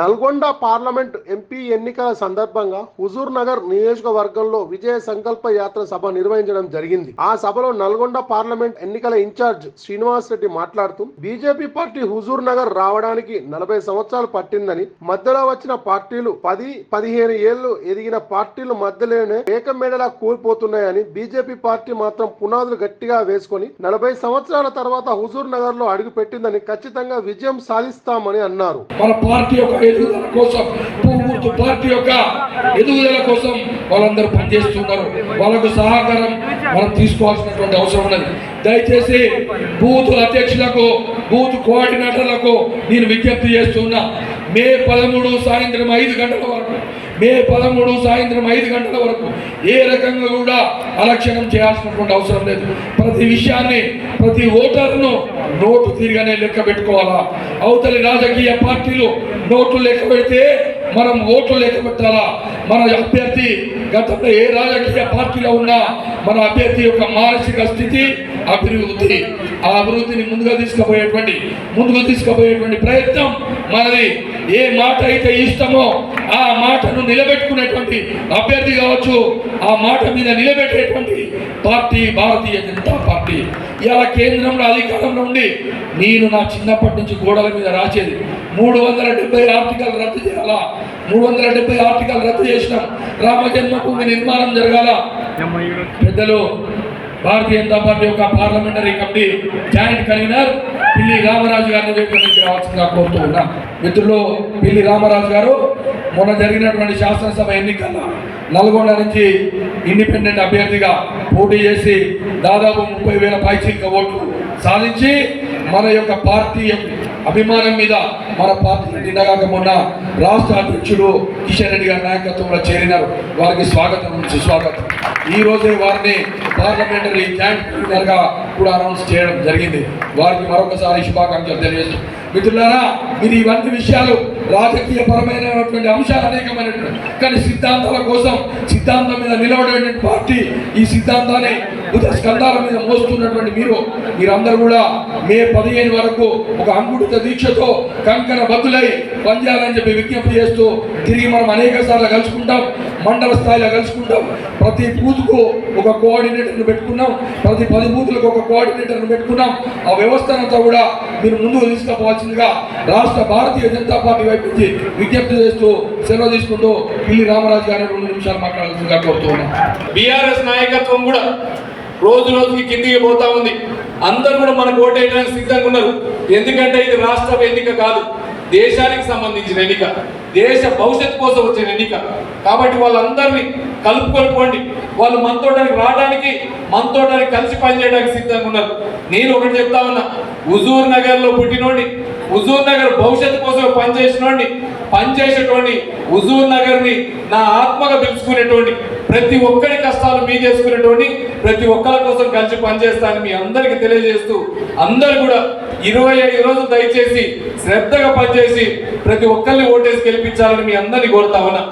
Nalgonda parliament MP ఎన్నికల సందర్భంగా హుజూర్ నగర్ నియోజకవర్గంలో విజయ సంకల్ప యాత్ర సభ నిర్వహించడం జరిగింది. ఆ సభలో నల్గొండ పార్లమెంట్ ఎన్నికల ఇన్ఛార్జ్ శ్రీనివాస్ రెడ్డి మాట్లాడుతూ బీజేపీ పార్టీ హుజూర్ నగర్ రావడానికి నలభై సంవత్సరాలు పట్టిందని మధ్యలో వచ్చిన పార్టీలు పది పదిహేను ఏళ్ళు ఎదిగిన పార్టీలు మధ్యలోనే ఏకమేడలా కూలిపోతున్నాయని బీజేపీ పార్టీ మాత్రం పునాదులు గట్టిగా వేసుకొని నలభై సంవత్సరాల తర్వాత హుజూర్ నగర్లో అడుగు పెట్టిందని ఖచ్చితంగా విజయం సాధిస్తామని అన్నారు. మన పార్టీ యొక్క ఎదుగుదల కోసం పువ్వుర్తు పార్టీ యొక్క ఎదుగుదల కోసం వాళ్ళందరూ పనిచేస్తున్నారు. వాళ్ళకు సహకారం మనం తీసుకోవాల్సినటువంటి అవసరం ఉన్నది. దయచేసి బూత్ అధ్యక్షులకు బూత్ కోఆర్డినేటర్లకు నేను విజ్ఞప్తి చేస్తున్నా. మే పదమూడు సాయంత్రం ఐదు గంటల వరకు మే పదమూడు సాయంత్రం ఐదు గంటల వరకు ఏ రకంగా కూడా అలక్షణం చేయాల్సినటువంటి అవసరం లేదు. ప్రతి విషయాన్ని ప్రతి ఓటర్ను నోటు తిరిగానే లెక్క పెట్టుకోవాలా? అవతలి రాజకీయ పార్టీలు నోట్లు లెక్క పెడితే మనం ఓట్లు లెక్క మన అభ్యర్థి గతంలో ఏ రాజకీయ పార్టీలో ఉన్నా మన అభ్యర్థి యొక్క మానసిక స్థితి అభివృద్ధి. ఆ అభివృద్ధిని ముందుగా తీసుకుపోయేటువంటి ముందుకు తీసుకుపోయేటువంటి ప్రయత్నం మనది. ఏ మాట అయితే ఇష్టమో ఆ మాటను నిలబెట్టుకునేటువంటి అభ్యర్థి కావచ్చు ఆ మాట మీద నిలబెట్టేటువంటి పార్టీ భారతీయ జనతా పార్టీ ఇలా కేంద్రంలో అధికారంలో ఉండి నేను నా చిన్నప్పటి నుంచి గోడల మీద రాసేది. మూడు వందల డెబ్బై ఆర్టికల్ రద్దు చేయాలా? మూడు వందల డెబ్బై ఆర్టికల్ రద్దు చేసినాం. రామజన్మభూమి నిర్మాణం జరగాల? పెద్దలు భారతీయ జనతా పార్టీ యొక్క parliamentary committee joint convener Pilli Ramaraju గారిని వేదికకి రావాల్సిందిగా కోరుతూ ఉన్నా. మిత్రులు పిల్లి రామరాజు గారు మొన్న జరిగినటువంటి శాసనసభ ఎన్నికల్లో నల్గొండ నుంచి ఇండిపెండెంట్ అభ్యర్థిగా పోటీ చేసి దాదాపు ముప్పై వేల పైచిక ఓట్లు సాధించి మన యొక్క పార్టీ అభిమానం మీద మన పార్టీ నిన్నగాక మొన్న రాష్ట్ర అధ్యక్షుడు కిషన్ రెడ్డి గారి నాయకత్వంలో చేరినారు. వారికి స్వాగతం సుస్వాగతం. ఈ రోజే వారిని పార్లమెంటరీ జాయింట్గా కూడా అనౌన్స్ చేయడం జరిగింది. వారికి మరొకసారి శుభాకాంక్షలు తెలియజేస్తాం మిత్రులారా మీరు ఇవన్నీ విషయాలు రాజకీయ పరమైనటువంటి అంశాలు అనేకమైనటువంటి కానీ సిద్ధాంతాల కోసం సిద్ధాంతం మీద నిలబడేటువంటి పార్టీ ఈ సిద్ధాంతాన్ని బుధ స్కంధాల మీద మోస్తున్నటువంటి మీరు మీరందరూ కూడా మే పదిహేను వరకు ఒక అంకుడిత దీక్షతో కంకణ బద్దులై పనిచేయాలని చెప్పి విజ్ఞప్తి చేస్తూ తిరిగి మనం అనేక సార్లు కలుసుకుంటాం మండల స్థాయిలో కలుసుకుంటాం. ప్రతి బూత్కు ఒక కోఆర్డినేటర్ను పెట్టుకున్నాం. ప్రతి పది బూతులకు ఒక కోఆర్డినేటర్ను పెట్టుకున్నాం. ఆ వ్యవస్థనంతా కూడా మీరు ముందుకు తీసుకుపోవాల్సిందిగా రాష్ట్ర భారతీయ జనతా పార్టీ వైపు నుంచి విజ్ఞప్తి చేస్తూ సెలవు తీసుకుంటూ పిల్లి రామరాజు గారిని రెండు నిమిషాలు మాట్లాడాల్సిందిగా కోరుతున్నాం బీఆర్ఎస్ నాయకత్వం కూడా రోజు రోజుకి కిందికి పోతా ఉంది. అందరూ కూడా మనకు ఓటేయడానికి సిద్ధంగా ఉన్నారు. ఎందుకంటే ఇది రాష్ట్ర ఎన్నిక కాదు. దేశానికి సంబంధించిన ఎన్నిక దేశ భవిష్యత్తు కోసం వచ్చిన ఎన్నిక. కాబట్టి వాళ్ళందరినీ కలుపుకొని పోండి. వాళ్ళు మనతోటానికి రావడానికి మనతోటానికి కలిసి పనిచేయడానికి సిద్ధంగా ఉన్నారు. నేను ఒకటి చెప్తా ఉన్నా హుజూర్ నగర్లో పుట్టినోడి హుజూర్ నగర్ భవిష్యత్తు కోసం పనిచేసినోడిని పనిచేసేటువంటి హుజూర్ నగర్ని నా ఆత్మగా పిలుచుకునేటువంటి ప్రతి ఒక్కరి కష్టాలు మీ చేసుకునేటువంటి ప్రతి ఒక్కరి కోసం కలిసి పనిచేస్తానని మీ అందరికీ తెలియజేస్తూ అందరు కూడా ఇరవై ఐదు రోజులు దయచేసి శ్రద్ధగా పనిచేసి ప్రతి ఒక్కరిని ఓటేసి గెలిపించాలని మీ అందరినీ కోరుతా ఉన్నా.